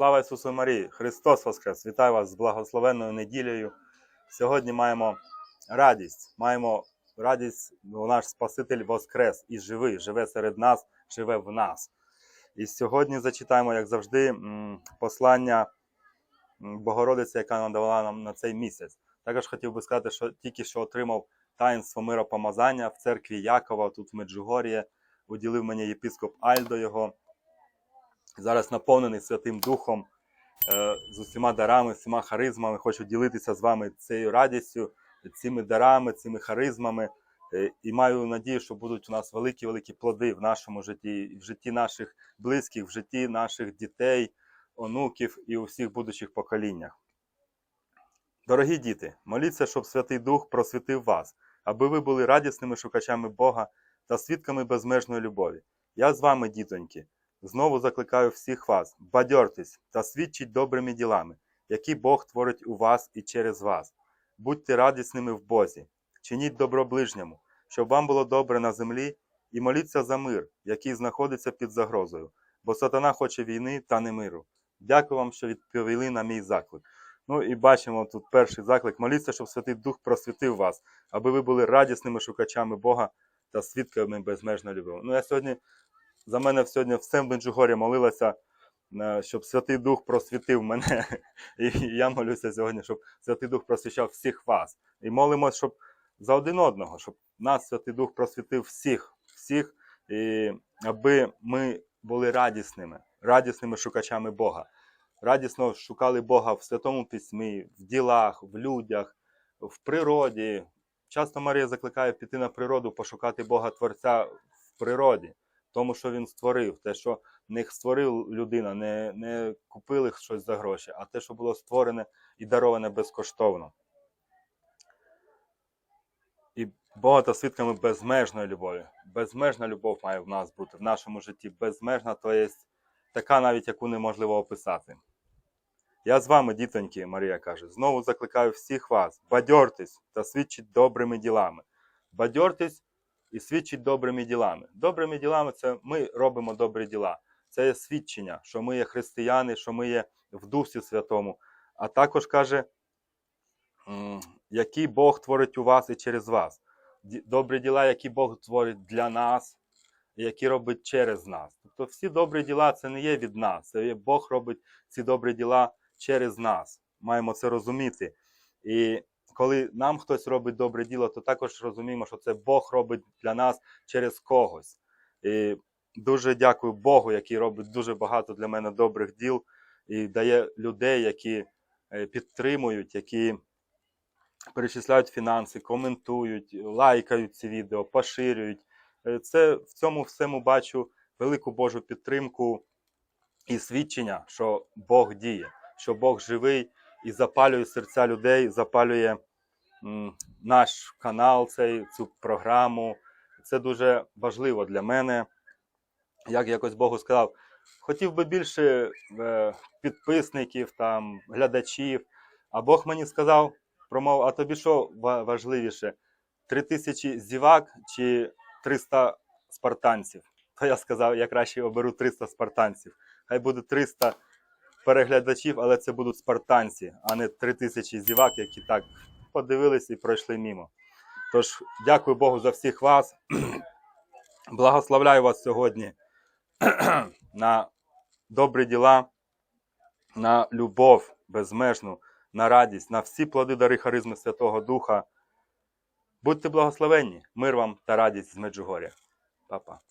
Слава Ісусу Марії! Христос Воскрес! Вітаю вас з благословенною неділею. Сьогодні маємо радість. Маємо радість, бо наш Спаситель Воскрес і живий, живе серед нас, живе в нас. І сьогодні зачитаємо, як завжди, послання Богородиці, яка надавала нам на цей місяць. Також хотів би сказати, що тільки що отримав таїнство миропомазання в церкві Якова, тут в Меджугор'ї. Уділив мені єпископ Альдо його. Зараз наповнений Святим Духом е, з усіма дарами, всіма харизмами. Хочу ділитися з вами цією радістю, цими дарами, цими харизмами. Е, І маю надію, що будуть у нас великі-великі плоди в нашому житті, в житті наших близьких, в житті наших дітей, онуків і у всіх будучих поколіннях. Дорогі діти, моліться, щоб Святий Дух просвітив вас, аби ви були радісними шукачами Бога та свідками безмежної любові. Я з вами, дітоньки, знову закликаю всіх вас, бадьортесь та свідчіть добрими ділами, які Бог творить у вас і через вас. Будьте радісними в Бозі, чиніть добро ближньому, щоб вам було добре на землі, і моліться за мир, який знаходиться під загрозою, бо сатана хоче війни та не миру. Дякую вам, що відповіли на мій заклик. Ну і бачимо тут перший заклик. Моліться, щоб Святий Дух просвітив вас, аби ви були радісними шукачами Бога та свідками безмежної любові. Ну я сьогодні за мене сьогодні все в Меджугорі молилася, е, щоб Святий Дух просвітив мене. І я молюся сьогодні, щоб Святий Дух просвіщав всіх вас. І молимось, щоб за один одного, щоб нас Святий Дух просвітив всіх, всіх, і аби ми були радісними, радісними шукачами Бога. Радісно шукали Бога в Святому Письмі, в ділах, в людях, в природі. Часто Марія закликає піти на природу, пошукати Бога Творця в природі, тому що Він створив, те, що не створив людина, не, не купили щось за гроші, а те, що було створене і дароване безкоштовно. І Бога та свідками безмежної любові. Безмежна любов має в нас бути в нашому житті. Безмежна, то є така навіть, яку неможливо описати. Я з вами, дітоньки, Марія каже, знову закликаю всіх вас, бадьортесь та свідчіть добрими ділами. Бадьортесь і свідчіть добрими ділами. Добрими ділами це ми робимо добрі діла. Це є свідчення, що ми є християни, що ми є в Дусі Святому. А також каже, який Бог творить у вас і через вас. Добрі діла, які Бог творить для нас, які робить через нас. Тобто всі добрі діла це не є від нас, це є Бог робить ці добрі діла через нас. Маємо це розуміти. І коли нам хтось робить добре діло, то також розуміємо, що це Бог робить для нас через когось. І дуже дякую Богу, який робить дуже багато для мене добрих діл і дає людей, які е, підтримують, які перечисляють фінанси, коментують, лайкають ці відео, поширюють. Е, Це в цьому всьому бачу велику Божу підтримку і свідчення, що Бог діє, що Бог живий і запалює серця людей, запалює наш канал, цей, цю програму. Це дуже важливо для мене. Як якось Богу сказав, хотів би більше е, підписників, там, глядачів. А Бог мені сказав, промов, а тобі що важливіше? Три тисячі зівак чи 300 спартанців? То я сказав, я краще оберу 300 спартанців. Хай буде 300 переглядачів, але це будуть спартанці, а не 3000 зівак, які так подивились і пройшли мімо. Тож, дякую Богу за всіх вас. Благословляю вас сьогодні на добрі діла, на любов безмежну, на радість, на всі плоди дари харизми Святого Духа. Будьте благословенні, мир вам та радість з Меджугоря. Па-па.